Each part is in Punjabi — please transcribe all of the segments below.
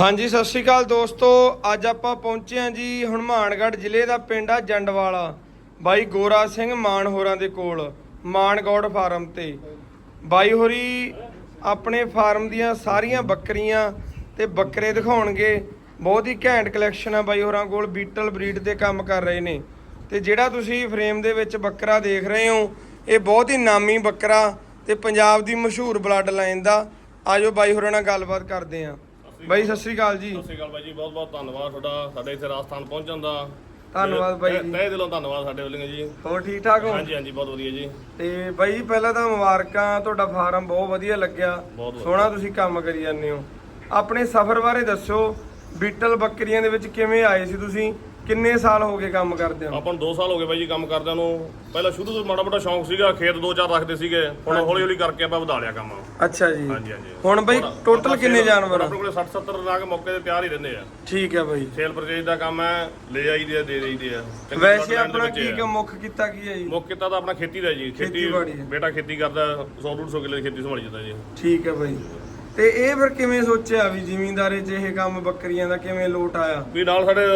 ਹਾਂਜੀ, ਸਤਿ ਸ਼੍ਰੀ ਅਕਾਲ ਦੋਸਤੋ। ਅੱਜ ਆਪਾਂ ਪਹੁੰਚੇ ਹਾਂ ਜੀ ਹਨੂਮਾਨਗੜ੍ਹ ਜ਼ਿਲ੍ਹੇ ਦਾ ਪਿੰਡ ਆ ਜੰਡਵਾਲਾ, ਬਾਈ ਗੋਰਾ ਸਿੰਘ ਮਾਨ ਹੋਰਾਂ ਦੇ ਕੋਲ ਮਾਨਗੌੜ ਫਾਰਮ ਤੇ। ਬਾਈ ਹੋਰੀ, ਆਪਣੇ ਫਾਰਮ ਦੀਆਂ ਸਾਰੀਆਂ ਬੱਕਰੀਆਂ ਤੇ ਬੱਕਰੇ ਦਿਖਾਉਣਗੇ। ਬਹੁਤ ਹੀ ਘੈਂਟ ਕਲੈਕਸ਼ਨ ਆ ਬਾਈ ਹੋਰਾਂ ਕੋਲ, ਬੀਟਲ ਬਰੀਡ ਤੇ ਕੰਮ ਕਰ ਰਹੇ ਨੇ। ਤੇ ਜਿਹੜਾ ਤੁਸੀਂ ਫਰੇਮ ਦੇ ਵਿੱਚ ਬੱਕਰਾ ਦੇਖ ਰਹੇ ਹੋ, ਇਹ ਬਹੁਤ ਹੀ ਨਾਮੀ ਬੱਕਰਾ ਤੇ ਪੰਜਾਬ ਦੀ ਮਸ਼ਹੂਰ ਬਲੱਡ ਲਾਈਨ ਦਾ। ਆਜੋ ਬਾਈ ਹੋਰਾਂ ਨਾਲ ਗੱਲਬਾਤ ਕਰਦੇ ਆਂ ਬਾਈ ਸਤਿ ਸ੍ਰੀ ਅਕਾਲ ਜੀ। ਸਤਿ ਸ਼੍ਰੀ ਅਕਾਲ ਬਾਈ ਜੀ ਬਹੁਤ ਬਹੁਤ ਧੰਨਵਾਦ ਤੁਹਾਡਾ ਸਾਡੇ ਇੱਥੇ ਰਾਜਸਥਾਨ ਪਹੁੰਚਣ ਦਾ। ਧੰਨਵਾਦ ਬਾਈ ਜੀ। ਤਹਿ ਦਿਲੋਂ ਧੰਨਵਾਦ ਸਾਡੇ ਵੱਲੋਂ ਜੀ। ਹੋਰ ਠੀਕ ਠਾਕ ਹੋ? ਹਾਂਜੀ ਹਾਂਜੀ ਬਹੁਤ ਵਧੀਆ ਜੀ। ਤੇ ਬਾਈ ਪਹਿਲਾਂ ਤਾਂ ਮੁਬਾਰਕਾਂ ਤੁਹਾਡਾ ਫਾਰਮ ਬਹੁਤ ਵਧੀਆ ਲੱਗਿਆ। ਸੋਹਣਾ ਤੁਸੀਂ ਕੰਮ ਕਰੀ ਜਾਂਦੇ ਹੋ। ਆਪਣੇ ਸਫ਼ਰ ਬਾਰੇ ਦੱਸੋ ਬੀਟਲ ਬੱਕਰੀਆਂ ਦੇ ਵਿੱਚ ਕਿਵੇਂ ਆਏ ਸੀ ਤੁਸੀਂ? ਕਿੰਨੇ ਸਾਲ ਹੋ ਗਏ ਕੰਮ ਕਰਦੇ ਹੋ ਆਪਾਂ ਨੂੰ 2 ਸਾਲ ਹੋ ਗਏ ਬਾਈ ਜੀ ਕੰਮ ਕਰਦਿਆਂ ਨੂੰ। ਪਹਿਲਾਂ ਸ਼ੁਰੂ ਤੋਂ ਮਾੜਾ ਮੋਟਾ ਸ਼ੌਂਕ ਸੀਗਾ ਖੇਤ ਦੋ ਚਾਰ ਰੱਖਦੇ ਸੀਗੇ। ਹੁਣ ਹੌਲੀ ਹੌਲੀ ਕਰਕੇ ਆਪਾਂ ਵਧਾ ਲਿਆ ਕੰਮ। ਅੱਛਾ ਜੀ। ਹਾਂਜੀ ਹਾਂਜੀ। ਹੁਣ ਬਾਈ ਟੋਟਲ ਕਿੰਨੇ ਜਾਨਵਰ ਆ? ਆਪਣੇ ਕੋਲੇ 60 70 ਨਾਗ ਮੌਕੇ ਤੇ ਤਿਆਰ ਹੀ ਰਹਿੰਦੇ ਆ। ਠੀਕ ਹੈ ਬਾਈ। ਸੇਲ ਪਰਚੇਜ ਦਾ ਕੰਮ ਹੈ ਲੈ ਆਈਦੇ ਆ ਦੇ ਦੇਈਦੇ ਆ। ਵੈਸੇ ਆਪਣਾ ਕੀ। ਕੰਮ ਮੁੱਖ ਕੀਤਾ ਕੀ ਹੈ ਜੀ? ਮੁੱਖ ਕੀਤਾ ਤਾਂ ਆਪਣਾ ਖੇਤੀ ਦਾ ਜੀ। ਖੇਤੀ। ਬੇਟਾ ਖੇਤੀ ਕਰਦਾ 100 150 ਕਿੱਲੇ ਦੀ ਖੇਤੀ ਸੰਭਾਲੀ ਜਾਂਦਾ ਜੀ। ਠੀਕ ਹੈ ਬਾਈ। ਤੇ ਇਹ ਫਿਰ ਕਿਵੇਂ ਸੋਚਿਆ ਵੀ ਜ਼ਿਮੀਂਦਾਰੇ 'ਚ ਇਹ ਕੰਮ ਬੱਕਰੀਆਂ ਦਾ ਕਿਵੇਂ ਲੋਟ ਆਇਆ? ਵੀ ਨਾਲ ਸਾਡੇ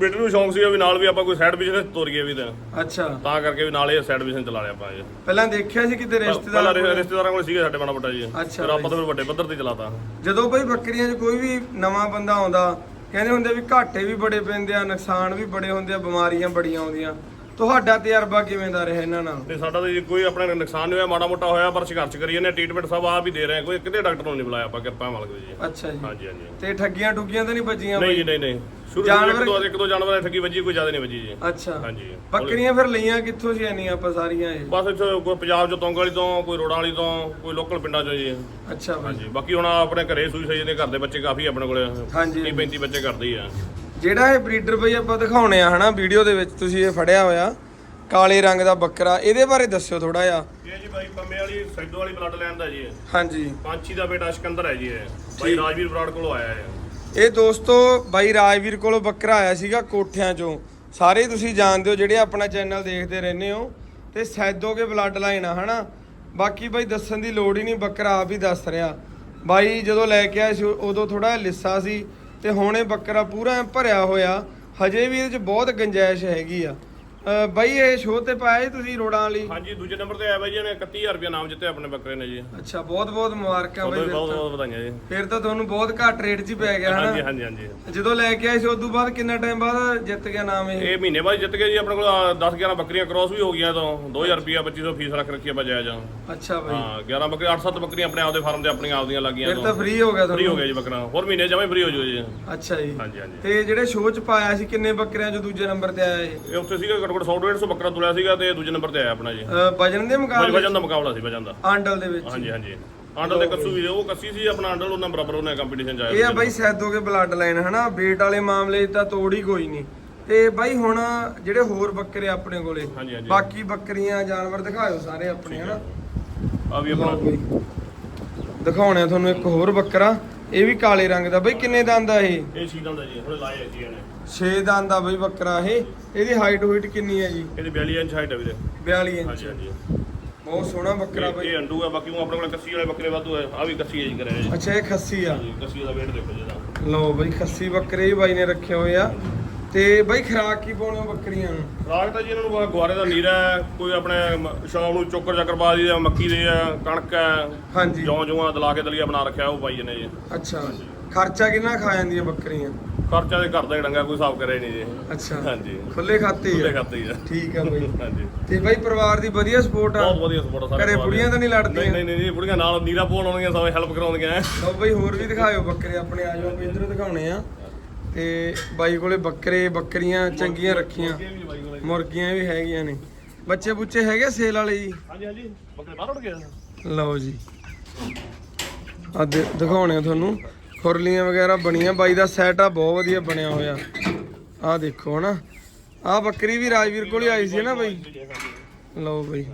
ਬੇਟੇ ਨੂੰ ਸ਼ੌਂਕ ਸੀਗਾ ਵੀ ਨਾਲ ਵੀ ਆਪਾਂ ਕੋਈ ਸਾਈਡ ਬਿਜ਼ਨਸ ਤੋਰੀਏ ਵੀ ਤਾਂ। ਅੱਛਾ। ਤਾਂ ਕਰਕੇ ਵੀ ਨਾਲ ਇਹ ਸਾਈਡ ਬਿਜ਼ਨਸ ਚਲਾ ਲਿਆ ਆਪਾਂ ਇਹ। ਪਹਿਲਾਂ ਦੇਖਿਆ ਸੀ ਕਿਤੇ ਪਹਿਲਾਂ ਰਿਸ਼ਤੇਦਾਰ ਰਿ- ਰਿਸ਼ਤੇਦਾਰਾਂ ਕੋਲ ਸੀਗੇ ਸਾਡੇ ਮਾੜਾ ਮੋਟਾ ਜੀ। ਅੱਛਾ ਫਿਰ ਆਪਾਂ ਤਾਂ ਫਿਰ ਵੱਡੇ ਪੱਧਰ ਤੇ ਚਲਾਤਾ। ਜਦੋਂ ਬਈ ਬੱਕਰੀਆਂ 'ਚ ਕੋਈ ਵੀ ਨਵਾਂ ਬੰਦਾ ਆਉਂਦਾ ਕਹਿੰਦੇ ਹੁੰਦੇ ਵੀ ਘਾਟੇ ਵੀ ਬੜੇ ਪੈਂਦੇ ਆ ਨੁਕਸਾਨ ਵੀ ਬੜੇ ਹੁੰਦੇ ਆ ਬਿਮਾਰੀਆਂ ਬੜੀਆਂ ਆਉਂਦੀਆਂ। ਤੁਹਾਡਾ ਤਜਰਬਾ ਕਿਵੇਂ ਦਾ ਰਿਹਾ ਇਹਨਾਂ ਨਾਲ? ਤੇ ਸਾਡਾ ਤਾਂ ਜੀ ਕੋਈ ਆਪਣਾ ਨੁਕਸਾਨ ਨਹੀਂ ਹੋਇਆ ਮਾੜਾ ਮੋਟਾ ਹੋਇਆ ਪਰ ਸੰਘਰਸ਼ ਕਰੀ ਜਾਂਦੇ ਟ੍ਰੀਟਮੈਂਟ ਸਭ ਆਪ ਹੀ ਦੇ ਰਹੇ ਆ। ਕੋਈ ਕਿਤੇ ਡਾਕਟਰ ਨੂੰ ਨਹੀਂ ਬੁਲਾਇਆ ਆਪਾਂ ਕਿਰਪਾ ਮਾਲਕ ਦੀ ਜੀ। ਅੱਛਾ ਜੀ। ਹਾਂਜੀ ਹਾਂਜੀ। ਤੇ ਠੱਗੀਆਂ ਠੁੱਗੀਆਂ ਤਾਂ ਨਹੀਂ ਵੱਜੀਆਂ ਨਹੀਂ ਜੀ ਨਹੀਂ ਨਹੀਂ। ਸ਼ੁਰੂ ਜਾਨਵਰ- ਦੋ ਇੱਕ ਦੋ ਜਾਨਵਰਾਂ ਦੀ ਠੱਗੀ ਵੱਜੀ ਕੋਈ ਜ਼ਿਆਦਾ ਨਹੀਂ ਵੱਜੀ ਜੀ। ਅੱਛਾ। ਹਾਂਜੀ। ਬੱਕਰੀਆਂ ਫਿਰ ਲਈਆਂ ਕਿੱਥੋਂ ਸੀ ਇੰਨੀਆਂ ਆਪਾਂ ਸਾਰੀਆਂ ਇਹ? ਬਸ ਇੱਥੇ ਕੋਈ ਪੰਜਾਬ ਚੋਂ ਤੋਂਗ ਵਾਲੀ ਤੋਂ ਕੋਈ ਰੋੜਾਂ ਵਾਲੀ ਤੋਂ ਕੋਈ ਲੋਕਲ ਪਿੰਡਾਂ ਚੋਂ ਜੀ। ਅੱਛਾ ਹਾਂਜੀ ਬਾਕੀ ਹੁਣ ਆਪਣੇ ਘਰੇ ਸੂਈ ਸਹੀ ਦੇ ਘਰ ਦੇ ਬੱਚੇ ਕਾਫੀ ਆਪਣੇ ਕੋਲੇ। ਹਾਂਜੀ 30 35 ਬੱਚੇ ਕਰਦੇ ਹੀ ਆ। ਜਿਹੜਾ ਇਹ ਬਰੀਡਰ ਬਈ ਆਪਾਂ ਦਿਖਾਉਣੇ ਆ ਹਨਾ ਵੀਡੀਓ ਦੇ ਵਿੱਚ ਤੁਸੀਂ ਇਹ ਫੜਿਆ ਹੋਇਆ ਕਾਲੇ ਰੰਗ ਦਾ ਬੱਕਰਾ ਇਹਦੇ ਬਾਰੇ ਦੱਸਿਓ ਥੋੜਾ ਜਿਹਾ। ਇਹ ਜੀ ਬਾਈ ਪੰਮੇ ਵਾਲੀ ਸੈਦੋ ਵਾਲੀ ਬਲੱਡ ਲੈਣ ਦਾ ਜੀ। ਹਾਂਜੀ। ਪੰਛੀ ਦਾ ਬੇਟਾ ਸਿਕੰਦਰ ਹੈ ਜੀ ਇਹ। ਬਾਈ ਰਾਜਵੀਰ ਬਰਾੜ ਕੋਲੋਂ ਆਇਆ ਹੈ ਇਹ ਦੋਸਤੋ ਬਾਈ ਰਾਜਵੀਰ ਕੋਲੋਂ ਬੱਕਰਾ ਆਇਆ ਸੀਗਾ ਕੋਠਿਆਂ ਚੋਂ। ਸਾਰੇ ਤੁਸੀਂ ਜਾਣਦੇ ਹੋ ਜਿਹੜੇ ਆਪਣਾ ਚੈਨਲ ਦੇਖਦੇ ਰਹਿੰਦੇ ਹੋ ਤੇ ਸੈਦੋ ਕੇ ਬਲੱਡ ਲਾਈਨ ਆ, ਹਨਾ? ਬਾਕੀ ਬਾਈ ਦੱਸਣ ਦੀ ਲੋੜ ਹੀ ਨਹੀਂ, ਬੱਕਰਾ ਆਪ ਹੀ ਦੱਸ ਰਿਹਾ। ਬਾਈ ਜਦੋਂ ਲੈ ਕੇ ਆਇਆ ਸੀ ਉਦੋਂ ਥੋੜਾ ਲਿੱਸਾ ਸੀ ਤੇ ਹੁਣ ਇਹ ਬੱਕਰਾ ਪੂਰਾ ਭਰਿਆ ਹੋਇਆ। ਹਜੇ ਵੀ ਇਹਦੇ ਚ ਬਹੁਤ ਗੰਜਾਇਸ਼ ਹੈਗੀ ਆ। ਅ, ਬਾਈ ਇਹ ਸ਼ੋਅ ਤੇ ਪਾਇਆ ਜੀ ਤੁਸੀਂ ਰੋੜਾਂ ਵਾਲੀ? ਹਾਂਜੀ ਦੂਜੇ ਨੰਬਰ ਤੇ ਆਇਆ ਬਾਈ ਜੀ ਨੇ 31000 ਰੁਪਏ ਨਾਮ ਜਿੱਤੇ ਆਪਣੇ ਬੱਕਰੇ ਨੇ ਜੀ। ਅੱਛਾ ਬਹੁਤ ਬਹੁਤ ਮੁਬਾਰਕਾਂ ਬਾਈ ਬਹੁਤ ਫਿਰ ਬਹੁਤ ਤਾਂ। ਬਹੁਤ ਵਧਾਈਆਂ ਜੀ। ਫਿਰ ਤਾਂ ਤੁਹਾਨੂੰ ਬਹੁਤ ਘੱਟ ਰੇਟ 'ਚ ਹੀ ਪੈ ਗਿਆ ਹਾਂਜੀ ਹਨਾ? ਹਾਂਜੀ ਹਾਂਜੀ। ਜਦੋਂ ਲੈ ਕੇ ਆਏ ਸੀ ਉਦੋਂ ਬਾਅਦ ਕਿੰਨਾ ਟਾਈਮ ਬਾਅਦ ਜਿੱਤ ਗਿਆ ਨਾਮ ਇਹ? ਇਹ ਮਹੀਨੇ ਬਾਅਦ ਜਿੱਤ ਗਏ ਜੀ ਆਪਣੇ ਕੋਲ 10 11 ਬੱਕਰੀਆਂ ਕ੍ਰੋਸ ਵੀ ਹੋ ਗਈਆਂ ਤੋਂ। 2000 ਰੁਪਏ 2500 ਫੀਸ ਰੱਖ ਰੱਖੀ ਆ ਬਜਾਇਆ ਜਾਂ ਅੱਛਾ ਬਾਈ। ਹਾਂ 11 ਬੱਕਰੀ 8-7 ਬੱਕਰੀਆਂ ਆਪਣੇ ਆਪਦੇ ਫਾਰਮ ਤੇ ਆਪਣੀਆਂ ਆਪਦੀਆਂ ਲੱਗੀਆਂ ਫਿਰ ਤੋਂ। ਤਾਂ ਫ੍ਰੀ ਹੋ ਗਿਆ ਫ੍ਰੀ ਹੋ ਤੁਹਾਨੂੰ? ਗਿਆ ਜੀ ਬੱਕਰਾ। ਹੋਰ ਮਹੀਨੇ ਜਮੇ ਫ੍ਰੀ ਹੋ ਜਾਓ ਜੀ। ਅੱਛਾ ਜੀ। ਹਾਂਜੀ ਹਾਂਜੀ। ਤੇ ਜਿਹੜੇ ਸ਼ੋਅ 'ਚ ਪਾਇਆ ਸੀ ਕਿੰਨੇ ਬੱਕਰਿਆਂ 'ਚ ਦੂਜੇ ਨੰਬਰ ਤੇ ਆਇਆ ਇਹ? ਇਹ ਉੱਥੇ ਸੀਗਾ ਘੱਟੋ ਘੱਟ 100 150 ਬੱਕਰਾ ਤੁਲਿਆ ਸੀਗਾ ਤੇ ਦੂਜੇ ਨੰਬਰ ਤੇ ਆਇਆ ਆਪਣਾ ਜੀ। ਵਜਨ ਦੇ ਮੁਕਾਬਲੇ ਵਜਨ ਦਾ ਮੁਕਾਬਲਾ ਸੀ ਵਜਨ ਦਾ। ਆਂਡਲ ਦੇ ਵਿੱਚ। ਹਾਂਜੀ ਹਾਂਜੀ। ਆਂਡਲ ਦੇ ਕੱਸੂ ਵੀ ਉਹ ਕੱਸੀ ਸੀ ਆਪਣਾ ਆਂਡਲ ਉਹਨਾਂ ਬਰਾਬਰ ਉਹਨੇ ਕੰਪੀਟੀਸ਼ਨ ਚ ਇਹ ਆ ਬਾਈ ਸੈਦੋਗੇ ਬਲੱਡ ਲਾਈਨ ਹਨਾ? ਵੇਟ ਵਾਲੇ ਮਾਮਲੇ ਤਾਂ ਤੋੜ ਹੀ ਕੋਈ ਨਹੀਂ। ਤੇ ਬਾਈ ਹੁਣ ਜਿਹੜੇ ਹੋਰ ਬੱਕਰੇ ਆਪਣੇ ਕੋਲੇ ਹਾਂਜੀ ਹਾਂਜੀ। ਬਾਕੀ ਬੱਕਰੀਆਂ ਜਾਨਵਰ ਦਿਖਾਇਓ ਸਾਰੇ ਆਪਣੇ ਹਨਾ? ਆ ਵੀ ਆਪਣਾ। ਦਿਖਾਉਣੇ ਆ ਤੁਹਾਨੂੰ ਇੱਕ ਹੋਰ ਬੱਕਰਾ ਇਹ ਵੀ ਕਾਲੇ ਰੰਗ ਦਾ। ਬਈ ਕਿੰਨੇ ਦੰਦ ਆ ਇਹ? ਇਹ ਸ਼ੀਦਾਂ ਦਾ ਜੀ ਹੁਣ ਲਾਇਆ ਜੀ ਇਹਨੇ। 6 ਦੰਦ ਦਾ ਬਈ ਬੱਕਰਾ ਇਹ। ਇਹਦੀ ਹਾਈਟ ਹੋਈਟ ਕਿੰਨੀ ਹੈ ਜੀ? ਇਹਦੀ 42 ਇੰਚ ਹਾਈਟ ਹੈ ਵੀਰੇ। 42 ਇੰਚ। ਹਾਂਜੀ ਹਾਂਜੀ। ਬਹੁਤ ਸੋਹਣਾ ਬੱਕਰਾ ਇਹ- ਬਈ। ਇਹ ਅੰਡੂ ਹੈ ਬਾਕੀ ਉਹ ਆਪਣੇ ਕੋਲ ਕੱਸੀ ਵਾਲੇ ਬੱਕਰੇ ਵਾਧੂ ਹੈ ਆ ਵੀ ਕੱਸੀ ਹੈ ਜੀ ਕਰਿਆ ਜੀ ਅੱਛਾ ਇਹ ਖੱਸੀ ਆ। ਹਾਂਜੀ ਕੱਸੀ ਦਾ weight ਦੇਖੋ ਜਿਹਦਾ ਲਓ ਬਈ ਖੱਸੀ ਬੱਕਰੇ ਵੀ ਬਾਈ ਨੇ ਰੱਖੇ ਹੋਏ ਆ। ਤੇ ਬਈ ਖਰਾਕ ਕੀ ਪਾਉਣੇ ਹੋ ਬੱਕਰੀਆਂ ਨੂੰ? ਰਾਗ ਤਾਂ ਜੀ ਇਹਨਾਂ ਨੂੰ ਗੁਆਰੇ ਦਾ ਨੀਰਾ ਹੈ ਕੋਈ ਆਪਣੇ ਮ- ਸ਼ਾਮ ਨੂੰ ਚੋਕਰ ਚੱਕਰ ਪਾ ਦੀ ਮੱਕੀ ਦੇ ਆ ਕਣਕ ਹੈ ਹਾਂਜੀ। ਜੌਂ ਜੂਆਂ ਦਲਾ ਕੇ ਦਲੀਆ ਬਣਾ ਰੱਖਿਆ ਉਹ ਪਾਈ ਜਨੇ ਜੀ। ਅੱਛਾ। ਖਰਚਾ ਕਿੰਨਾ ਖਾ ਜਾਂਦੀਆਂ ਬੱਕਰੀਆਂ? ਖਰਚਾ ਦੇ ਘਰ ਦਾ ਹੀ ਡੰਗਾ ਕੋਈ ਹਿਸਾਬ ਕਰੇ ਨਹੀਂ ਜੀ। ਅੱਛਾ। ਹਾਂਜੀ। ਖੁੱਲੇ ਖਾਤੇ ਹੀ ਆ। ਖਾਤੇ ਹੀ ਆ। ਠੀਕ ਆ ਬਈ। ਹਾਂਜੀ। ਤੇ ਬਈ ਪਰਿਵਾਰ ਦੀ ਵਧੀਆ ਸਪੋਰਟ ਆ। ਬਹੁਤ ਵਧੀਆ ਸਪੋਰਟ ਸਾਰੇ ਘਰੇ ਪਰਿਵਾਰ ਬੁੜੀਆਂ ਤਾਂ ਨਹੀਂ ਨਹੀਂ ਲੜਦੀਆਂ? ਨਹੀਂ ਨਹੀਂ ਬੁੜੀਆਂ ਨਾਲ ਨੀਰਾ ਪਾਉਣ ਆਉਂਦੀਆਂ ਸਭ ਹੈਲਪ ਕਰਾਉਂਦੀਆਂ ਲਓ ਬਈ ਹੋਰ ਵੀ ਦਿਖਾਇਓ ਬੱਕਰੇ ਆਪਣੇ ਆ ਜਾਓ ਵੀ ਇੱਧਰ ਦਿਖਾਉਣੇ ਆ। ਤੇ ਬਾਈ ਕੋਲੇ ਬੱਕਰੇ ਬੱਕਰੀਆਂ ਚੰਗੀਆਂ ਰੱਖੀਆਂ। ਮੁਰਗੀਆਂ ਵੀ ਹੈਗੀਆਂ ਨੇ। ਬੱਚੇ ਬੁੱਚੇ ਹੈਗੇ ਸੇਲ ਵਾਲੇ ਜੀ? ਹਾਂਜੀ ਹਾਂਜੀ। ਬੱਕਰੇ ਬਾਹਰ ਉੱਡ ਗਏ ਲਓ ਜੀ। ਆ ਦਿਖਾਉਣੇ ਆ ਤੁਹਾਨੂੰ। ਖੁਰਲੀਆਂ ਵਗੈਰਾ ਬਣੀਆਂ। ਬਾਈ ਦਾ ਸੈਟਅਪ ਬਹੁਤ ਵਧੀਆ ਬਣਿਆ ਹੋਇਆ। ਆ ਦੇਖੋ ਹਨਾ। ਆ ਬੱਕਰੀ ਵੀ ਰਾਜਵੀਰ ਕੋਲ ਹੀ ਆਈ ਸੀ ਨਾ ਬਾਈ। ਲਓ ਬਾਈ।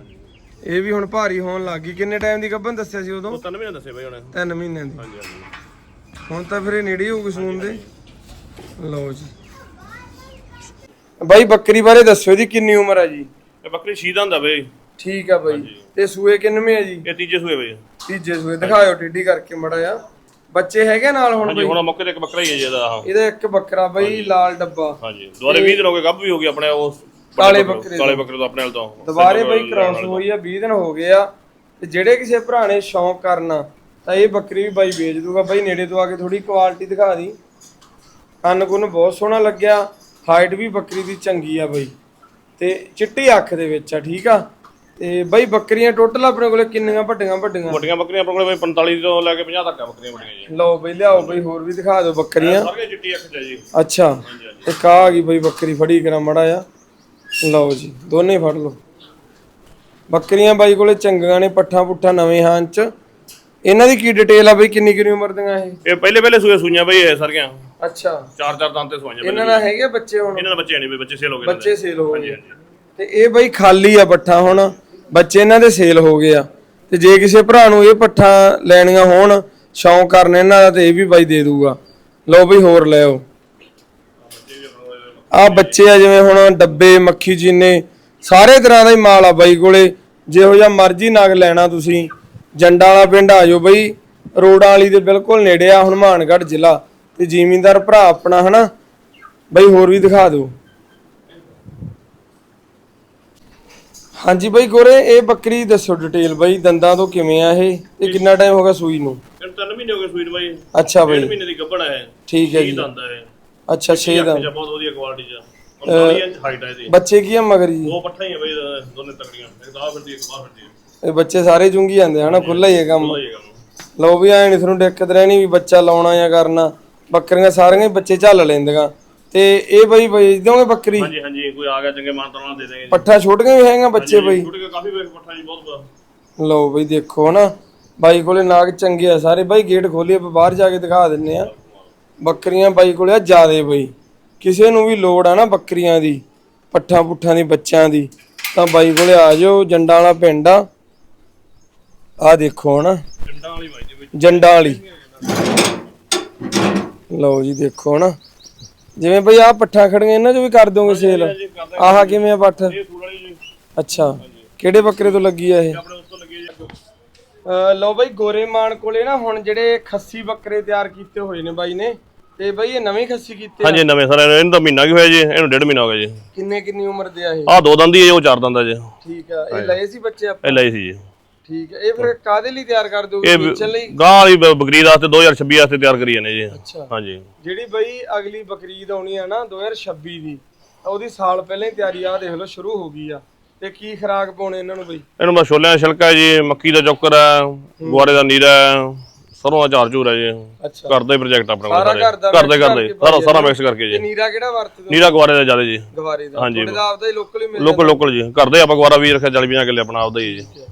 ਇਹ ਵੀ ਹੁਣ ਭਾਰੀ ਹੋਣ ਲੱਗ ਗਈ। ਕਿੰਨੇ ਟਾਈਮ ਦੀ ਗੱਭਨ ਦੱਸਿਆ ਸੀ ਉਦੋਂ? ਉਹ ਤਿੰਨ ਮਹੀਨੇ ਦੱਸੇ ਬਈ ਉਹਨੇ। 3 ਮਹੀਨਿਆਂ ਦੀ। ਹਾਂਜੀ ਹਾਂਜੀ। ਹੁਣ ਤਾਂ ਫਿਰ ਇਹ ਨੇੜੇ ਹੀ ਸੂਨ ਦੇ। ਲਓ ਜੀ। ਬਾਈ ਬੱਕਰੀ ਬਾਰੇ ਦੱਸਿਓ ਜੀ ਕਿੰਨੀ ਉਮਰ ਹੈ ਜੀ? ਇਹ ਬੱਕਰੀ ਸ਼ੀਦਾਂ ਦਾ ਬਈ। ਠੀਕ ਆ ਬਾਈ। ਤੇ ਸੂਏ ਕਿੰਨਵੇਂ ਆ ਜੀ? ਇਹ ਤੀਜੇ ਸੂਏ ਬਈ। ਤੀਜੇ ਸੂਏ। ਦਿਖਾਇਓ ਟੇਢੀ ਕਰਕੇ ਮੜਾ ਆ ਬੱਚੇ ਹੈਗੇ ਨਾਲ ਹੁਣ ਹਾਂਜੀ ਹੁਣ ਮੌਕੇ ਤੇ ਇੱਕ ਬੱਕਰਾ ਹੀ ਹੈ ਜੀ ਇਹਦਾ ਆਹ। ਇਹਦਾ ਇੱਕ ਬੱਕਰਾ ਬਈ ਲਾਲ ਡੱਬਾ। ਹਾਂਜੀ ਦੁਆਰੇ 20 ਦਿਨ ਹੋ ਗਏ ਗੱਭ ਵੀ ਹੋ ਗਈ ਆਪਣੇ ਉਹ ਕਾਲੇ ਬੱਕਰੇ ਕਾਲੇ ਬੱਕਰੇ ਤੋਂ ਆਪਣੇ ਨਾਲ ਤੋਂ। ਦੁਬਾਰੇ ਬਈ ਕ੍ਰਾਸ ਹੋਈ ਆ 20 ਦਿਨ ਹੋ ਗਏ ਆ। ਤੇ ਜਿਹੜੇ ਕਿਸੇ ਭਰਾ ਨੇ ਸ਼ੌਂਕ ਕਰਨਾ ਤਾਂ ਇਹ ਬੱਕਰੀ ਵੀ ਬਾਈ ਵੇਚ ਦੂਗਾ। ਬਾਈ ਨੇੜੇ ਤੋਂ ਆ ਕੇ ਥੋੜੀ ਕੁਆਲਿਟੀ ਦਿਖਾ ਦੀ। ਕੰਨ ਕੁੰਨ ਬਹੁਤ ਸੋਹਣਾ ਲੱਗਿਆ। ਹਾਈਟ ਵੀ ਬੱਕਰੀ ਦੀ ਚੰਗੀ ਆ ਬਾਈ। ਤੇ ਚਿੱਟੀ ਅੱਖ ਦੇ ਵਿੱਚ ਆ ਠੀਕ ਆ? ਤੇ ਬਾਈ ਬੱਕਰੀਆਂ ਟੋਟਲ ਆਪਣੇ ਕੋਲੇ ਕਿੰਨੀਆਂ ਵੱਡੀਆਂ ਵੱਡੀਆਂ? ਵੱਡੀਆਂ ਬੱਕਰੀਆਂ ਆਪਣੇ ਕੋਲ ਬਈ 45 ਤੋਂ ਲੈ ਕੇ 50 ਤੱਕ ਆ ਬੱਕਰੀਆਂ ਵੱਡੀਆਂ ਜੀ। ਲਓ ਬਈ ਲਿਆਓ ਬਈ ਹੋਰ ਵੀ ਦਿਖਾ ਦਿਓ ਬੱਕਰੀਆਂ। ਸਾਰੀਆਂ ਚਿੱਟੀ ਅੱਖ ਚ ਜੀ। ਅੱਛਾ ਇੱਕ ਆ ਗਈ ਬਈ ਬੱਕਰੀ ਫੜੀ ਕਰਾਂ ਮੜਾ ਆ ਲਓ ਜੀ ਦੋਨੇ ਫੜ ਲਓ। ਬੱਕਰੀਆਂ ਬਾਈ ਕੋਲੇ ਚੰਗੀਆਂ ਨੇ ਪੱਠਾ ਪੁੱਠਾ ਨਵੇਂ ਹਾਂ ਚ। ਇਹਨਾਂ ਦੀ ਕੀ ਡਿਟੇਲ ਆ ਬਈ ਕਿੰਨੀ ਕਿੰਨੀ ਉਮਰ ਦੀਆਂ ਇਹ? ਇਹ ਪਹਿਲੇ ਪਹਿਲੇ ਸੂਏ ਸੂਈਆਂ ਬਈ ਇਹ ਸਾਰੀਆਂ। ਅੱਛਾ। ਚਾਰ ਚਾਰ ਦੰਦ ਤੇ ਸੂਈਆਂ ਇਹਨਾਂ ਦਾ ਹੈਗੇ ਬੱਚੇ ਹੁਣ? ਇਹਨਾਂ ਦੇ ਬੱਚੇ ਨਹੀਂ ਬਈ ਬੱਚੇ ਸੇਲ ਹੋ ਗਏ ਬੱਚੇ ਸੇਲ ਹੋ ਗਏ। ਤੇ ਇਹ ਬਈ ਖਾਲੀ ਆ ਪੱਠਾ ਹੁਣ। ਬੱਚੇ ਇਹਨਾਂ ਦੇ ਸੇਲ ਹੋ ਗਏ ਆ। ਤੇ ਜੇ ਕਿਸੇ ਭਰਾ ਨੂੰ ਇਹ ਪੱਠਾ ਲੈਣੀਆਂ ਹੋਣ, ਸ਼ੌਂਕ ਕਰਨ ਇਹਨਾਂ ਦਾ ਤੇ ਇਹ ਵੀ ਬਾਈ ਦੇ ਦੂਗਾ। ਲਓ ਬਈ ਹੋਰ ਲੈ ਆਓ। ਆ ਬੱਚੇ ਆ ਜਿਵੇਂ ਹੁਣ ਡੱਬੇ, ਮੱਖੀ, ਚੀਨੇ, ਸਾਰੇ ਤਰ੍ਹਾਂ ਦਾ ਹੀ ਮਾਲ ਆ ਬਾਈ ਕੋਲੇ। ਜਿਹੋ ਜਿਹਾ ਮਰਜ਼ੀ ਨਗ ਲੈਣਾ ਤੁਸੀਂ। ਜੰਡਾ ਵਾਲਾ ਪਿੰਡ ਆ ਜਾਓ ਬਈ। ਰੋਡਾਂ ਵਾਲੀ ਦੇ ਬਿਲਕੁਲ ਨੇੜੇ ਆ, ਹਨੂਮਾਨਗੜ੍ਹ ਜ਼ਿਲ੍ਹਾ। ਤੇ ਜ਼ਿਮੀਂਦਾਰ ਭਰਾ ਆਪਣਾ ਹਨਾ। ਬਈ ਹੋਰ ਵੀ ਦਿਖਾ ਦਿਓ। ਹਾਂਜੀ ਬਈ ਗੋਰੇ ਇਹ ਬੱਕਰੀ ਦੱਸੋ ਡਿਟੇਲ ਬਈ ਦੰਦਾਂ ਤੋਂ ਕਿਵੇਂ ਆ ਇਹ? ਤੇ ਕਿੰਨਾ ਟਾਈਮ ਹੋ ਗਿਆ ਸੂਈ ਨੂੰ? ਮਹੀਨੇ ਹੋ ਗਏ ਸੂਈ ਨੂੰ ਬਾਈ। ਅੱਛਾ ਬਈ। ਮਹੀਨੇ ਦੀ ਗੱਭਣ ਹੈ। ਠੀਕ ਹੈ ਜੀ। ਦੰਦ ਹੈ। ਅੱਛਾ 6 ਅੱਖ ਦਾ ਚ ਬਹੁਤ ਵਧੀਆ ਕੁਆਲਿਟੀ ਚ 39 ਇੰਚ ਹਾਈਟ ਹੈ ਇਹਦੀ। ਬੱਚੇ ਕੀ ਆ ਮਗਰ ਜੀ? ਦੋ ਪੱਠਾ ਹੀ ਹੈ ਬਈ ਦੋਨੇ ਤਕੜੀਆਂ। ਇੱਕ ਦਾ ਫਿਰਦੀ ਇੱਕ ਬਾਹਰ ਫਿਰਦੀ ਇਹ ਬੱਚੇ ਸਾਰੇ ਚੁੰਗੀ ਜਾਂਦੇ ਹਨਾ? ਖੁੱਲਾ ਹੀ ਹੈ ਕੰਮ। ਲਓ ਵੀ ਐ ਨਹੀਂ ਤੁਹਾਨੂੰ ਦਿੱਕਤ ਰਹਿਣੀ ਵੀ ਬੱਚਾ ਲਾਉਣਾ ਜਾਂ ਕਰਨਾ। ਬੱਕਰੀਆਂ ਸਾਰੀਆਂ ਬੱਚੇ ਝੱਲ ਲੈਂਦੀਆਂ। ਤੇ ਇਹ ਬਈ ਵੇਚ ਦੋਗੇ ਬੱਕਰੀ? ਹਾਂਜੀ ਹਾਂਜੀ ਕੋਈ ਆ ਗਿਆ ਚੰਗੇ ਮਾਨਤਾਂ ਨਾਲ ਦੇ ਦੇਣਗੇ ਜੀ। ਪੱਠਾ ਛੋਟੀਆਂ ਵੀ ਹੈਗੀਆਂ ਬੱਚੇ ਬਈ। ਛੁੱਟ ਕੇ ਕਾਫੀ ਵੇਖ ਪੱਠਾ ਜੀ ਬਹੁਤ ਬਹੁਤ ਲਓ ਬਈ ਦੇਖੋ ਨਾ ਬਾਈ ਕੋਲੇ ਨਾਗ ਚੰਗੇ ਆ ਸਾਰੇ। ਬਾਈ ਗੇਟ ਖੋਲੀ ਆਪਾਂ ਬਾਹਰ ਜਾ ਕੇ ਦਿਖਾ ਦਿੰਨੇ ਆ ਬੱਕਰੀਆਂ ਬਾਈ ਕੋਲੇ ਆ ਜਿਆਦੇ ਬਈ। ਕਿਸੇ ਨੂੰ ਵੀ ਲੋੜ ਆ ਨਾ ਬੱਕਰੀਆਂ ਦੀ ਪੱਠਾ ਪੁੱਠਾਂ ਦੀ ਬੱਚਿਆਂ ਦੀ ਤਾਂ ਬਾਈ ਕੋਲੇ ਆ ਜਾਓ ਜੰਡਾਂ ਵਾਲਾ ਪਿੰਡ ਆ। ਆ ਦੇਖੋ ਨਾ ਪਿੰਡਾਂ ਵਾਲੀ ਬਾਈ ਜੀ ਜੰਡਾਂ ਵਾਲੀ। ਲਓ ਜੀ ਦੇਖੋ ਨਾ ਜਿਵੇਂ ਬਈ ਆ ਪੱਠਾ ਖੜੀਆਂ ਇਹਨਾਂ ਚੋਂ ਵੀ ਕਰ ਦੋਗੇ ਸੇਲ? ਆਹ ਕਿਵੇਂ ਆ ਪੱਠ? ਇਹ ਸੂੜ ਵਾਲੀ ਜੀ। ਅੱਛਾ। ਕਿਹੜੇ ਬੱਕਰੇ ਤੋਂ ਲੱਗੀ ਆ ਇਹ? ਆਪਣੇ ਉਸ ਤੋਂ ਲੱਗੀ ਜੀ ਅਹ ਲਓ ਬਾਈ ਗੋਰੇ ਮਾਨ ਕੋਲੇ ਨਾ ਹੁਣ ਜਿਹੜੇ ਖੱਸੀ ਬੱਕਰੇ ਤਿਆਰ ਕੀਤੇ ਹੋਏ ਨੇ ਬਾਈ ਨੇ ਤੇ ਬਾਈ ਇਹ ਨਵੇਂ ਖੱਸੀ ਕੀਤੇ ਆ। ਹਾਂਜੀ ਨਵੇਂ ਸਰ ਇਹਨੂੰ ਤਾਂ ਮਹੀਨਾ ਕੀ ਹੋਇਆ ਜੀ? ਇਹਨੂੰ ਡੇਢ ਮਹੀਨਾ ਹੋ ਗਿਆ ਜੀ। ਕਿੰਨੇ ਕਿੰਨੀ ਉਮਰ ਦੇ ਆ ਇਹ? ਆਹ ਦੋ ਦੰਦੀ ਹੈ ਉਹ ਚਾਰ ਦੰਦ ਹੈ ਜੀ ਠੀਕ ਆ। ਇਹ ਲਏ ਸੀ ਬੱਚੇ ਆਪਾਂ? ਇਹ ਲਈ ਸੀ ਜੀ। ਠੀਕ ਆ ਇਹ ਫਿਰ ਕਾਦੇ ਲਈ ਤਿਆਰ ਕਰ ਦੋਗੇ ਇਹ ਵੇਚਣ ਲਈ? ਗਾਂ ਵਾਲੀ ਬ- ਬਕਰੀਦ ਵਾਸਤੇ 2026 ਵਾਸਤੇ ਤਿਆਰ ਕਰੀ ਜਾਂਦੇ ਜੀ। ਅੱਛਾ। ਹਾਂਜੀ। ਜਿਹੜੀ ਬਈ ਅਗਲੀ ਬਕਰੀਦ ਆਉਣੀ ਆ ਨਾ 2026 ਦੀ ਤਾਂ ਉਹਦੀ ਸਾਲ ਪਹਿਲਾਂ ਹੀ ਤਿਆਰੀ ਆ ਦੇਖ ਲਓ ਸ਼ੁਰੂ ਹੋ ਗਈ ਆ। ਤੇ ਕੀ ਖਰਾਕ ਪਾਉਣੇ ਇਹਨਾਂ ਨੂੰ ਬਈ? ਇਹਨੂੰ ਬਸ ਛੋਲਿਆਂ ਦਾ ਛਿਲਕਾ ਹੈ ਜੀ ਮੱਕੀ ਦਾ ਚੋਕਰ ਹੈ ਗੁਆਰੇ ਦਾ ਨੀਰਾ ਹੈ ਸਰੋਂ ਦਾ ਚਾਰ ਚੂਰ ਹੈ ਜੀ। ਅੱਛਾ। ਘਰ ਦਾ ਹੀ ਪ੍ਰੋਜੈਕਟ ਆਪਣਾ ਸਾਰਾ ਕੋਲ ਘਰ ਦਾ ਸਾਰੇ ਘਰ ਦੇ mix ਘਰ ਦੇ ਕਰਕੇ ਸਾਰਾ ਸਾਰਾ ਮਿਕਸ ਕਰਕੇ ਤੇ ਜੀ ਨੀਰਾ ਕਿਹੜਾ ਵਰਤਦੇ? ਹੋ ਨੀਰਾ ਗੁਆਰੇ ਦਾ ਜ਼ਿਆਦਾ ਜੀ। ਗਵਾਰੇ ਦਾ। ਹਾਂਜੀ। ਤੁਹਾਡੇ ਦਾ ਆਪਦਾ ਹੀ ਲੋਕਲ ਹੀ ਮਿਲ ਲੋਕਲ ਲੋਕਲ ਜੀ। ਘਰ ਦੇ ਆਪਾਂ ਗੁਆਰਾ ਵੀ ਰੱਖਿਆ 40 50 ਕਿੱਲੇ ਆਪਣਾ ਆਪਦਾ ਹੀ ਜੀ। ਹਾਂਜੀ।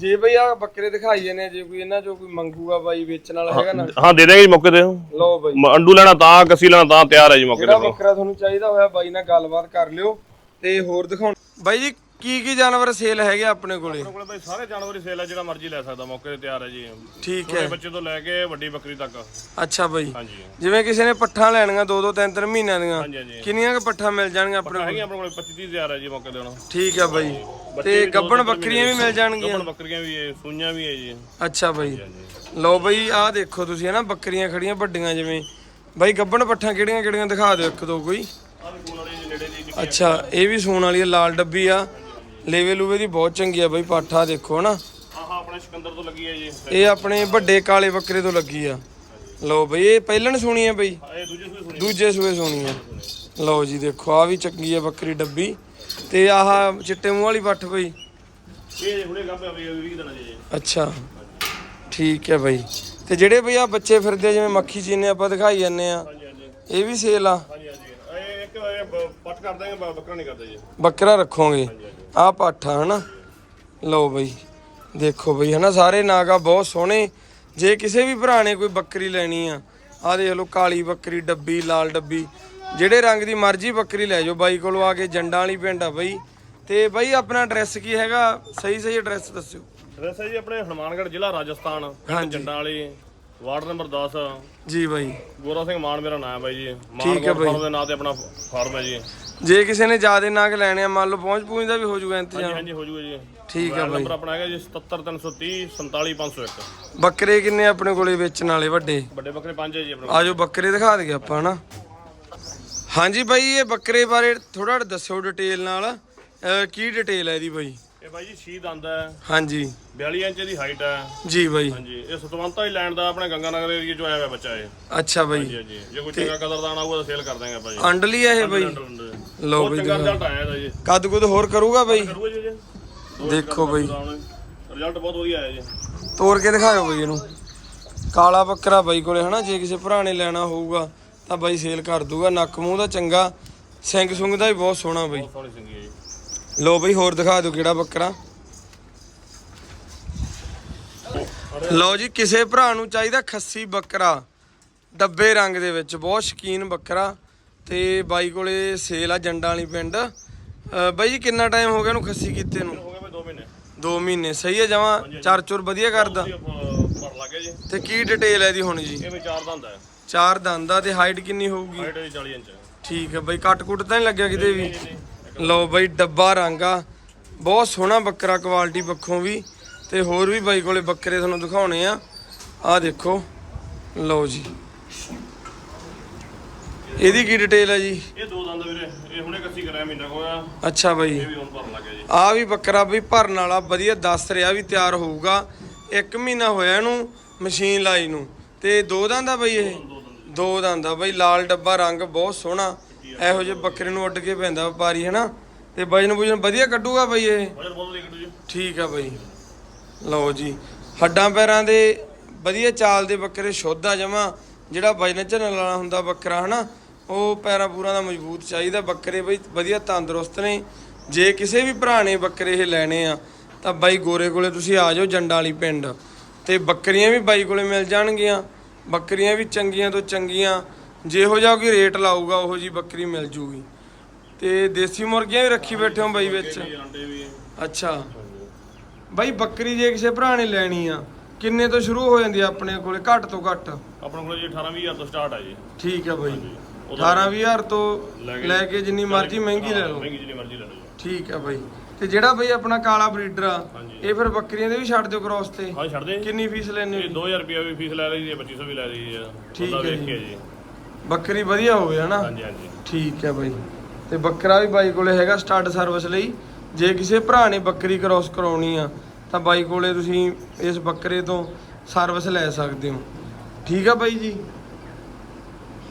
ਜੇ ਬਈ ਆ ਬੱਕਰੇ ਦਿਖਾਈਏ ਨੇ ਜੇ ਕੋਈ ਇਹਨਾਂ ਚੋਂ ਕੋਈ ਮੰਗੂਗਾ ਬਾਈ ਵੇਚਣ ਵਾਲਾ ਹੈਗਾ ਨਾ। ਹਾਂ ਦੇ ਦੇਂਗੇ ਜੀ ਮੌਕੇ ਤੇ। ਲਓ ਬਾਈ। ਮ- ਅੰਡੂ ਲੈਣਾ ਤਾਂ ਕੱਸੀ ਲੈਣਾ ਤਾਂ ਤਿਆਰ ਹੈ ਜੀ ਮੌਕੇ ਜਿਹੜਾ ਤੇ ਬੱਕਰਾ ਤੁਹਾਨੂੰ ਚਾਹੀਦਾ ਹੋਇਆ ਬਾਈ ਨਾਲ ਗੱਲਬਾਤ ਕਰ ਲਿਓ ਤੇ ਹੋਰ ਦਿਖਾਉਣ। ਬਾਈ ਜੀ ਕੀ ਕੀ ਜਾਨਵਰ ਸੇਲ ਹੈਗੇ ਆਪਣੇ ਕੋਲੇ? ਆਪਣੇ ਕੋਲੇ ਭਾਈ ਸਾਰੇ ਜਾਨਵਰ ਹੀ ਸੇਲ ਹੈ ਜਿਹੜਾ ਮਰਜ਼ੀ ਲੈ ਸਕਦਾ ਮੌਕੇ ਤੇ ਤਿਆਰ ਹੈ ਜੀ। ਠੀਕ ਛੋਟੇ ਹੈ। ਬੱਚੇ ਤੋਂ ਲੈ ਕੇ ਵੱਡੀ ਬੱਕਰੀ ਤੱਕ। ਅੱਛਾ ਬਾਈ। ਹਾਂਜੀ। ਜਿਵੇਂ ਕਿਸੇ ਨੇ ਪੱਠਾ ਲੈਣੀਆਂ ਦੋ ਦੋ ਤਿੰਨ ਤਿੰਨ ਮਹੀਨਿਆਂ ਦੀਆਂ ਹਾਂਜੀ ਕਿੰਨੀਆਂ ਕੁ ਪੱਠਾ ਮਿਲ ਜਾਣਗੀਆਂ ਆਪਣੇ ਕੋਲ ਹੈਗੀਆਂ ਆਪਣੇ ਕੋਲੇ 25 30 ਤਿਆਰ ਹੈ ਜੀ ਮੌਕੇ ਤੇ ਹੁਣ। ਠੀਕ ਹੈ ਬਾਈ। ਤੇ ਗੱਬਣ ਬੱਕਰੀਆਂ ਵੀ ਮਿਲ ਜਾਣਗੀਆਂ? ਗੱਬਣ ਬੱਕਰੀਆਂ ਵੀ ਹੈ ਸੂਈਆਂ ਵੀ ਹੈ ਜੀ। ਅੱਛਾ ਬਾਈ। ਲਓ ਬਾਈ ਆਹ ਦੇਖੋ ਤੁਸੀਂ ਹਨਾ ਬੱਕਰੀਆਂ ਖੜੀਆਂ ਵੱਡੀਆਂ ਜਿਵੇਂ। ਬਾਈ ਗੱਬਣ ਪੱਠਾਂ ਕਿਹੜੀਆਂ ਕਿਹੜੀਆਂ ਦਿਖਾ ਦਿਓ ਇੱਕ ਦੋ ਕੋਈ। ਆਹ ਵੀ ਫੋਨ ਵਾਲੀ ਜੀ ਨੇੜੇ ਦੀ ਅੱਛਾ ਇਹ ਵੀ ਸੂਣ ਵਾਲੀ ਆ, ਲਾਲ ਡੱਬੀ ਆ। ਲੇਵੇ ਲੂਵੇ ਦੀ ਬਹੁਤ ਚੰਗੀ ਆ ਬਾਈ ਪਾਠਾ ਦੇਖੋ ਨਾ ਆਹ ਆਪਣੇ ਸਿਕੰਦਰ ਤੋਂ ਲੱਗੀ ਜੀ। ਇਹ ਆਪਣੇ ਵੱਡੇ ਕਾਲੇ ਬੱਕਰੇ ਤੋਂ ਲੱਗੀ ਆ। ਲਓ ਬਈ ਇਹ ਪਹਿਲਣ ਸੁਣੀ ਆ ਬਈ। ਇਹ ਦੂਜੇ ਸੂਏ ਸੁਣੀ ਦੂਜੇ ਸੂਏ ਸੁਣੀ ਆ। ਲਓ ਜੀ ਦੇਖੋ ਆ ਵੀ ਚੰਗੀ ਆ ਬੱਕਰੀ ਡੱਬੀ। ਤੇ ਆਹ ਚਿੱਟੇ ਮੂੰਹ ਵਾਲੀ ਪੱਠ ਬਈ। ਇਹ ਜੀ ਹੁਣੇ ਕੰਮ ਹੈ 20 ਦਿਨਾਂ ਦੀ ਜੀ। ਅੱਛਾ। ਠੀਕ ਹੈ ਬਈ। ਤੇ ਜਿਹੜੇ ਬਈ ਆ ਬੱਚੇ ਫਿਰਦੇ ਜਿਵੇਂ ਮੱਖੀ ਚੀਨੇ ਆਪਾਂ ਦਿਖਾਈ ਜਾਂਦੇ ਆ। ਇਹ ਵੀ ਸੇਲ ਆ। ਹਾਂਜੀ ਹਾਂਜੀ। ਇਹ ਇੱਕ ਇਹ ਬ- ਪੱਟ ਕਰ ਦਾਂਗੇ ਬ- ਬੱਕਰਾ ਨਹੀਂ ਕਰਦੇ ਜੀ। ਬੱਕਰਾ ਰੱਖੋਗੇ। ਆਹ ਪਾਠਾ ਹਨਾ? ਲਓ ਬਈ ਦੇਖੋ ਬਈ ਹਨਾ? ਸਾਰੇ ਨਾਗਾ ਬਹੁਤ ਸੋਹਣੇ। ਜੇ ਕਿਸੇ ਵੀ ਭਰਾ ਨੇ ਕੋਈ ਬੱਕਰੀ ਲੈਣੀ ਆ ਆਹ ਦੇਖ ਲਓ ਕਾਲੀ ਬੱਕਰੀ ਡੱਬੀ ਲਾਲ ਡੱਬੀ ਜਿਹੜੇ ਰੰਗ ਦੀ ਮਰਜ਼ੀ ਬੱਕਰੀ ਲੈ ਜਾਓ। ਬਾਈ ਕੋਲੋਂ ਆ ਕੇ ਜੰਡਾਂ ਵਾਲੀ ਪਿੰਡ ਆ ਬਈ। ਤੇ ਬਾਈ ਆਪਣਾ ਐਡਰੈਸ ਕੀ ਹੈਗਾ? ਸਹੀ ਸਹੀ ਐਡਰੈਸ ਦੱਸਿਓ ਵੈਸੇ ਜੀ ਆਪਣੇ ਹਨੂਮਾਨਗੜ੍ਹ ਜ਼ਿਲ੍ਹਾ ਰਾਜਸਥਾਨ ਪਿੰਡ ਜੰਡਾਂ ਵਾਲੀ। ਵਾਰਡ ਨੰਬਰ 10 ਜੀ ਬਾਈ। ਗੋਰਾ ਸਿੰਘ ਮਾਨ ਮੇਰਾ ਨਾਮ ਹੈ ਬਾਈ ਜੀ। ਠੀਕ ਮਾਨ ਹੈ ਬਾਈ। ਫਾਰਮ ਦੇ ਨਾਂ ਤੇ ਆਪਣਾ ਫਾਰਮ ਹੈ ਜੀ। ਜੇ ਕਿਸੇ ਨੇ ਜ਼ਿਆਦੇ ਨਾਗ ਲੈਣੇ ਆ ਮੰਨ ਲਓ ਪਹੁੰਚ ਪੂੰਝ ਦਾ ਵੀ ਹੋ ਜਾਊਗਾ ਇੰਤਜ਼ਾਮ। ਹਾਂਜੀ ਹੋ ਜੂਗਾ ਜੀ। ਠੀਕ ਹੈ ਬਾਈ। ਨੰਬਰ ਆਪਣਾ ਹੈਗਾ ਜੀ 77330 47501 ਬੱਕਰੇ ਕਿੰਨੇ ਆਪਣੇ ਕੋਲੇ ਵੇਚਣ ਵਾਲੇ ਵੱਡੇ? ਵੱਡੇ ਬੱਕਰੇ ਪੰਜ ਹੈ ਜੀ ਆਪਣੇ। ਆਜੋ ਬੱਕਰੇ ਦਿਖਾ ਦਈਏ ਆਪਾਂ ਹਨਾ? ਹਾਂਜੀ ਬਾਈ ਇਹ ਬੱਕਰੇ ਬਾਰੇ ਥੋੜਾ ਦੱਸੋ ਡਿਟੇਲ ਨਾਲ। ਅਹ ਕੀ ਡਿਟੇਲ ਹੈ ਇਹਦੀ ਬਾਈ? ਇਹ ਬਾਈ ਜੀ ਸ਼ੀਦ ਆਂਦਾ ਹੈ। ਹਾਂਜੀ। 42 ਇੰਚ ਦੀ ਹਾਈਟ ਹੈ। ਜੀ ਬਾਈ। ਹਾਂਜੀ ਇਹ ਸਤਵੰਤਾ ਹੀ ਲੈਂਡ ਦਾ ਆਪਣੇ ਗੰਗਾਨਗਰ ਏਰੀਆ ਚੋਂ ਆਇਆ ਹੋਇਆ ਬੱਚਾ ਇਹ। ਅੱਛਾ ਬਾਈ। ਜੀ ਹਾਂਜੀ। ਜੇ ਕੋਈ ਚੰਗਾ ਕਦਰਦਾਨ ਆਊਗਾ ਤਾਂ ਸੇਲ ਕਰ ਦਾਂਗੇ ਆਪਾਂ ਜੀ। ਅੰਡਲੀ ਹੈ ਇਹ ਬਾਈ। ਲਓ ਬਹੁਤ ਬਈ ਚੰਗਾ ਰਿਜ਼ਲਟ ਆਇਆ ਇਹਦਾ ਜੀ। ਕੱਦ ਕੁਦ ਹੋਰ ਕਰੂਗਾ ਬਾਈ? ਕਰੂਗਾ ਜੀ ਜੀ ਦੇਖੋ ਬਈ। ਰਿਜ਼ਲਟ ਬਹੁਤ ਵਧੀਆ ਆਇਆ ਜੀ। ਤੋੜ ਕੇ ਦਿਖਾਓ ਬਾਈ ਇਹਨੂੰ। ਕਾਲਾ ਬੱਕਰਾ ਬਾਈ ਕੋਲੇ ਹਨਾ ਜੇ ਕਿਸੇ ਭਰਾ ਨੇ ਲੈਣਾ ਹੋਊਗਾ ਤਾਂ ਬਾਈ ਸੇਲ ਕਰ ਦੂਗਾ। ਨੱਕ ਮੂੰਹ ਦਾ ਚੰਗਾ। ਸਿੰਘ ਸੁੰਗ ਦਾ ਵੀ ਬਹੁਤ ਸੋਹਣਾ ਬਾਈ। ਬਹੁਤ ਸੋਹਣੀ ਸਿੰਗੀ ਹੈ ਜੀ। ਲੋ ਬਈ ਹੋਰ ਦਿਖਾ ਦਿਓ ਕਿਹੜਾ ਬੱਕਰਾ। ਲਓ ਜੀ ਕਿਸੇ ਭਰਾ ਨੂੰ ਚਾਹੀਦਾ ਖੱਸੀ ਬੱਕਰਾ ਡੱਬੇ ਰੰਗ ਦੇ ਵਿੱਚ ਬਹੁਤ ਸ਼ਕੀਨ ਬੱਕਰਾ। ਤੇ ਬਾਈ ਕੋਲੇ ਸੇਲ ਆ ਜੰਡਾਂ ਵਾਲੀ ਪਿੰਡ। ਬਾਈ ਜੀ ਕਿੰਨਾ ਟਾਈਮ ਹੋ ਗਿਆ ਇਹਨੂੰ ਖੱਸੀ ਕੀਤੇ ਨੂੰ? ਹੋ ਗਿਆ ਬਈ 2 ਮਹੀਨੇ। 2 ਮਹੀਨੇ ਸਹੀ ਹੈ ਜਮਾ? ਚਾਰ ਚੁਰ ਵਧੀਆ ਕਰਦਾ। ਵਧੀਆ ਪ- ਭਰ ਲੱਗੇ ਜੀ। ਤੇ ਕੀ ਡਿਟੇਲ ਹੈ ਇਹਦੀ ਹੁਣ ਜੀ? ਇਹ ਵੀ ਚਾਰ ਦੰਦ ਹੈ ਚਾਰ ਦੰਦਾਂ ਤੇ ਹਾਈਟ ਕਿੰਨੀ ਹੋਊਗੀ? ਹਾਈਟ ਦੀ 40 ਇੰਚ। ਠੀਕ ਹੈ ਬਾਈ ਕੱਟ ਕੁੱਟ ਤਾਂ ਨਹੀਂ ਲੱਗਿਆ ਕਿਤੇ ਵੀ? ਲਓ ਬਾਈ ਡੱਬਾ ਰੰਗ ਆ। ਬਹੁਤ ਸੋਹਣਾ ਬੱਕਰਾ ਕੁਆਲਿਟੀ ਪੱਖੋਂ ਵੀ ਤੇ ਹੋਰ ਵੀ ਬਾਈ ਕੋਲੇ ਬੱਕਰੇ ਤੁਹਾਨੂੰ ਦਿਖਾਉਣੇ ਆ। ਆ ਦੇਖੋ। ਲਓ ਜੀ। ਇਹਦੀ ਕੀ ਡਿਟੇਲ ਹੈ ਜੀ? ਇਹ ਦੋ ਦੰਦ ਵੀਰੇ। ਇਹ ਹੁਣੇ ਕੱਸੀ ਕਰਾਇਆ ਮਹੀਨਾ ਕੁ ਅੱਛਾ ਬਾਈ। ਇਹ ਵੀ ਹੁਣ ਭਰਨ ਲੱਗਿਆ ਜੀ। ਆ ਵੀ ਬੱਕਰਾ ਵੀ ਭਰਨ ਵਾਲਾ ਵਧੀਆ ਦੱਸ ਰਿਹਾ ਵੀ ਤਿਆਰ ਹੋਊਗਾ। ਇੱਕ ਮਹੀਨਾ ਹੋਇਆ ਇਹਨੂੰ ਮਸ਼ੀਨ ਲਾਈ ਨੂੰ। ਤੇ ਦੋ ਦੰਦ ਆ ਬਾਈ ਇਹ? ਦੋ ਦੰਦ ਆ ਬਾਈ। ਲਾਲ ਡੱਬਾ ਰੰਗ ਬਹੁਤ ਸੋਹਣਾ। ਇਹੋ ਜਿਹੇ ਬੱਕਰੇ ਨੂੰ ਉੱਡ ਕੇ ਪੈਂਦਾ ਵਪਾਰੀ ਹਨਾ? ਤੇ ਵਜਨ ਵੁਜਨ ਵਧੀਆ ਕੱਢੂਗਾ ਬਾਈ ਇਹ? ਵਜਨ ਬਹੁਤ ਵਧੀਆ ਕੱਢੂ ਜੀ। ਠੀਕ ਆ ਬਾਈ। ਲਓ ਜੀ ਹੱਡਾਂ ਪੈਰਾਂ ਦੇ ਵਧੀਆ ਚਾਲ ਦੇ ਬੱਕਰੇ ਸ਼ੁੱਧ ਆ ਜਮਾ। ਜਿਹੜਾ ਵਜਨ ਝੱਲਣ ਵਾਲਾ ਹੁੰਦਾ ਬੱਕਰਾ ਹਨਾ? ਉਹ ਪੈਰਾਂ ਪੂਰਾਂ ਦਾ ਮਜ਼ਬੂਤ ਚਾਹੀਦਾ। ਬੱਕਰੇ ਬਈ ਵਧੀਆ ਤੰਦਰੁਸਤ ਨੇ। ਜੇ ਕਿਸੇ ਵੀ ਭਰਾ ਨੇ ਬੱਕਰੇ ਇਹ ਲੈਣੇ ਆ ਤਾਂ ਬਾਈ ਗੋਰੇ ਕੋਲੇ ਤੁਸੀਂ ਆ ਜਾਓ ਜੰਡਾਂ ਵਾਲੀ ਪਿੰਡ। ਤੇ ਬੱਕਰੀਆਂ ਵੀ ਬਾਈ ਕੋਲੇ ਮਿਲ ਜਾਣਗੀਆਂ। ਬੱਕਰੀਆਂ ਵੀ ਚੰਗੀਆਂ ਤੋਂ ਚੰਗੀਆਂ। ਜਿਹੋ ਜਿਹਾ ਕੋਈ ਰੇਟ ਲਾਊਗਾ ਉਹੋ ਜੀ ਬੱਕਰੀ ਮਿਲ ਜੂਗੀ। ਤੇ ਦੇਸੀ ਮੁਰਗੀਆਂ ਵੀ ਰੱਖੀ ਬੈਠੇ ਹੋ ਬਾਈ ਵਿੱਚ? ਇਹ ਅੰਡੇ ਵੀ। ਅੱਛਾ। ਬਾਈ ਬੱਕਰੀ ਜੇ ਕਿਸੇ ਭਰਾ ਨੇ ਲੈਣੀ ਆ ਕਿੰਨੇ ਤੋਂ ਸ਼ੁਰੂ ਹੋ ਜਾਂਦੀ ਆ ਆਪਣੇ ਕੋਲੇ? ਘੱਟ ਤੋਂ ਘੱਟ? ਆਪਣੇ ਕੋਲ ਜੀ 18 20000 ਤੋਂ ਸਟਾਰਟ ਹੈ ਜੀ। ਠੀਕ ਆ ਬਾਈ। ਉਹਦਾ 18000 ਤੋਂ ਲੈ ਕੇ- ਜਿੰਨੀ ਮਰਜ਼ੀ ਮਹਿੰਗੀ ਲੈ ਲਓ। ਮਹਿੰਗੀ ਜਿੰਨੀ ਮਰਜ਼ੀ ਲੈ ਲਓ ਜੀ। ਠੀਕ ਆ ਬਾਈ। ਤੇ ਜਿਹੜਾ ਬਾਈ ਆਪਣਾ ਕਾਲਾ ਬਰੀਡਰ ਆ ਹਾਂਜੀ। ਇਹ ਫਿਰ ਬੱਕਰੀਆਂ ਦੇ ਵੀ ਛੱਡ ਦਿਓ ਕ੍ਰੋਸ ਤੇ? ਹਾਂ ਛੱਡ ਦੇ। ਕਿੰਨੀ ਫੀਸ ਲੈਣੇ ਇਹ 2000 ਰੁਪਏ ਵੀ ਫੀਸ ਲੈ ਲਈ ਜੀ 2500 ਵੀ ਲੈ ਲਈ ਜੀ ਠੀਕ ਉਹਦਾ ਹੈ ਜੀ। ਬੱਕਰੀ ਵਧੀਆ ਹੋਵੇ ਹਨਾ? ਹਾਂਜੀ ਹਾਂਜੀ। ਠੀਕ ਹੈ ਬਾਈ। ਤੇ ਬੱਕਰਾ ਵੀ ਬਾਈ ਕੋਲੇ ਹੈਗਾ ਸਟਾਰਟ ਸਰਵਿਸ ਲਈ। ਜੇ ਕਿਸੇ ਭਰਾ ਨੇ ਬੱਕਰੀ ਕ੍ਰੋਸ ਕਰਾਉਣੀ ਆ ਤਾਂ ਬਾਈ ਕੋਲੇ ਤੁਸੀਂ ਇਸ ਬੱਕਰੇ ਤੋਂ ਸਰਵਿਸ ਲੈ ਸਕਦੇ ਹੋ। ਠੀਕ ਆ ਬਾਈ ਜੀ?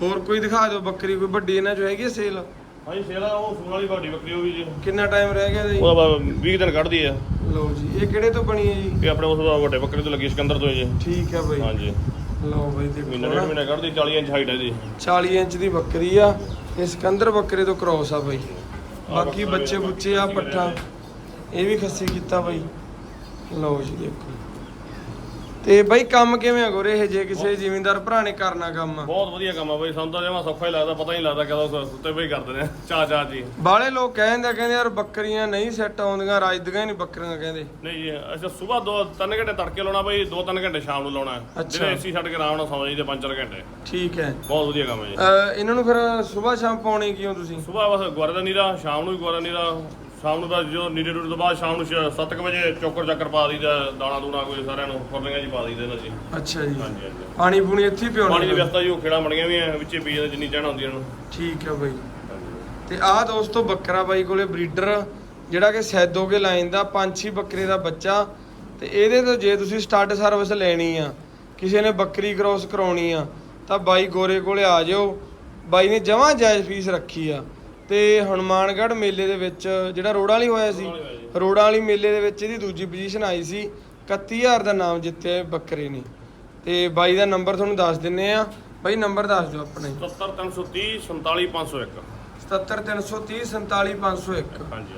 ਹੋਰ ਕੋਈ ਦਿਖਾ ਦਿਓ ਬੱਕਰੀ ਕੋਈ ਵੱਡੀ ਇਹਨਾਂ ਚੋਂ ਹੈਗੀ ਸੇਲ ਹਾਂਜੀ ਸੇਲਾ ਉਹ ਸੂਣ ਵਾਲੀ ਵੱਡੀ ਬੱਕਰੀ ਉਹ ਵੀ ਜੀ। ਕਿੰਨਾ ਟਾਈਮ ਰਹਿ ਗਿਆ ਜੀ ਉਹਦਾ 20 ਦਿਨ ਕੱਢਦੀ ਆ। ਲਓ ਜੀ ਇਹ ਕਿਹੜੇ ਤੋਂ ਬਣੀ ਹੈ ਜੀ? ਇਹ ਆਪਣੇ ਉਸ ਵੱਡੇ ਬੱਕਰੇ ਤੋਂ ਲੱਗੀ ਸਿਕੰਦਰ ਤੋਂ ਜੀ। ਠੀਕ ਹੈ ਬਾਈ। ਹਾਂਜੀ। ਲਓ ਬਾਈ ਮਹੀਨਾ ਦੇਖੋ ਡੇਢ ਨਾ। ਮਹੀਨਾ ਕੱਢਦੀ 40 ਇੰਚ ਹਾਈਟ ਹੈ ਜੀ 40 ਇੰਚ ਦੀ ਬੱਕਰੀ ਆ ਇਹ ਸਿਕੰਦਰ ਬੱਕਰੇ ਤੋਂ ਕ੍ਰੋਸ ਆ ਬਾਈ। ਬਾਕੀ ਬੱਚੇ ਬੁੱਚੇ ਆ ਪੱਠਾ। ਇਹ ਵੀ ਖੱਸੀ ਕੀਤਾ ਬਾਈ। ਲਓ ਜੀ ਦੇਖੋ। ਤੇ ਬਾਈ ਕੰਮ ਕਿਵੇਂ ਆ ਗੋਰੇ ਇਹ ਜੇ ਕਿਸੇ ਜ਼ਿਮੀਂਦਾਰ ਭਰਾ ਨੇ ਕਰਨਾ ਕੰਮ? ਬਹੁਤ ਵਧੀਆ ਕੰਮ ਆ ਬਈ ਸਾਨੂੰ ਤਾਂ ਜਮਾ ਸੌਖਾ ਹੀ ਲੱਗਦਾ ਪਤਾ ਨਹੀਂ ਲੱਗਦਾ ਕਦੋਂ ਸੁੱਤੇ ਪਈ ਕਰਦੇ ਨੇ। ਚਾ ਚਾ ਜੀ। ਬਾਲੇ ਲੋਕ ਕਹਿੰਦੇ ਕਹਿੰਦੇ ਯਾਰ ਬੱਕਰੀਆਂ ਨਹੀਂ ਸੈੱਟ ਆਉਂਦੀਆਂ ਰਾਜਦੀਆਂ ਨਹੀਂ ਬੱਕਰੀਆਂ ਕਹਿੰਦੇ। ਨਹੀਂ ਜੀ ਅੱਛਾ ਸਵੇਰ ਦੋ ਤਿੰਨ ਘੰਟੇ ਤੜਕੇ ਲਾਉਣਾ ਬਈ ਦੋ ਤਿੰਨ ਘੰਟੇ ਸ਼ਾਮ ਨੂੰ ਲਾਉਣਾ। ਜਿਹੜੇ ਏਸੀ ਛੱਡ ਕੇ ਆਰਾਮ ਨਾਲ ਸੌਂ ਜਾਈਦੇ ਪੰਜ ਚਾਰ ਘੰਟੇ। ਠੀਕ ਹੈ। ਬਹੁਤ ਵਧੀਆ ਕੰਮ ਹੈ ਜੀ। ਇਹਨਾਂ ਨੂੰ ਫਿਰ ਸਵੇਰ ਸ਼ਾਮ ਪਾਉਣੀ ਕਿਉਂ ਤੁਸੀਂ? ਸਵੇਰ ਬਸ ਗੁਆਰੇ ਦਾ ਨੀਰਾ ਸ਼ਾਮ ਨੂੰ ਵੀ ਗੁਆਰਾ ਨੀਰਾ। ਸ਼ਾਮ ਨੂੰ ਬਸ ਜਦੋਂ ਨੀਰੇ ਡੂਰੇ ਤੋਂ ਬਾਅਦ ਸ਼ਾਮ ਨੂੰ 7 ਵਜੇ ਚੋਕਰ ਚੱਕਰ ਪਾ ਦਈਦਾ ਦਾਣਾ ਦੂਣਾ ਕੋਈ ਸਾਰਿਆਂ ਨੂੰ ਫੁਰਲੀਆਂ ਜੀ ਪਾ ਦਈਦੇ ਇਹਨਾਂ ਜੀ ਅੱਛਾ ਜੀ। ਹਾਂਜੀ ਹਾਂਜੀ। ਪਾਣੀ ਪੂਣੀ ਇੱਥੇ ਹੀ ਪਾਣੀ ਦੀ ਪਿਉਣਾ ਵਿਵਸਥਾ ਜੀ ਉਹ ਖੇੜਾ ਬਣੀਆਂ ਵੀ ਐ ਵਿੱਚੇ ਜਾਂਦੇ ਜਿੰਨੀ ਚਾਹਣਾ ਹੁੰਦੀ ਇਹਨੂੰ ਠੀਕ ਹੈ ਬਾਈ। ਤੇ ਆਹ ਦੋਸਤੋ ਬੱਕਰਾ ਬਾਈ ਕੋਲੇ ਬਰੀਡਰ ਜਿਹੜਾ ਕਿ ਸੈਦੋਗੇ ਲਾਈਨ ਦਾ ਪੰਛੀ ਬੱਕਰੇ ਦਾ ਬੱਚਾ। ਤੇ ਇਹਦੇ ਤੋਂ ਜੇ ਤੁਸੀਂ ਸਟਾਰਟ ਸਰਵਿਸ ਲੈਣੀ ਆ ਕਿਸੇ ਨੇ ਬੱਕਰੀ ਕ੍ਰੋਸ ਕਰਾਉਣੀ ਆ ਤਾਂ ਬਾਈ ਗੋਰੇ ਕੋਲੇ ਆ ਜਾਓ। ਬਾਈ ਨੇ ਜਮਾਂ ਜਾਇਜ਼ ਫੀਸ ਰੱਖੀ ਆ। ਤੇ ਹਨੂਮਾਨਗੜ੍ਹ ਮੇਲੇ ਦੇ ਵਿੱਚ ਜਿਹੜਾ ਰੋੜਾਂ ਵਾਲੀ ਹੋਇਆ ਸੀ ਰੋੜਾਂ ਵਾਲੀ ਮੇਲੇ ਦੇ ਵਿੱਚ ਇਹਦੀ ਦੂਜੀ ਪੋਜੀਸ਼ਨ ਆਈ ਸੀ 31000 ਦਾ ਨਾਮ ਜਿੱਤਿਆ ਬੱਕਰੇ ਨੇ। ਤੇ ਬਾਈ ਦਾ ਨੰਬਰ ਤੁਹਾਨੂੰ ਦੱਸ ਦਿੰਨੇ ਆ। ਬਾਈ ਨੰਬਰ ਦੱਸ ਦਿਓ ਆਪਣਾ। 70330 47501 77330 47501 ਹਾਂਜੀ।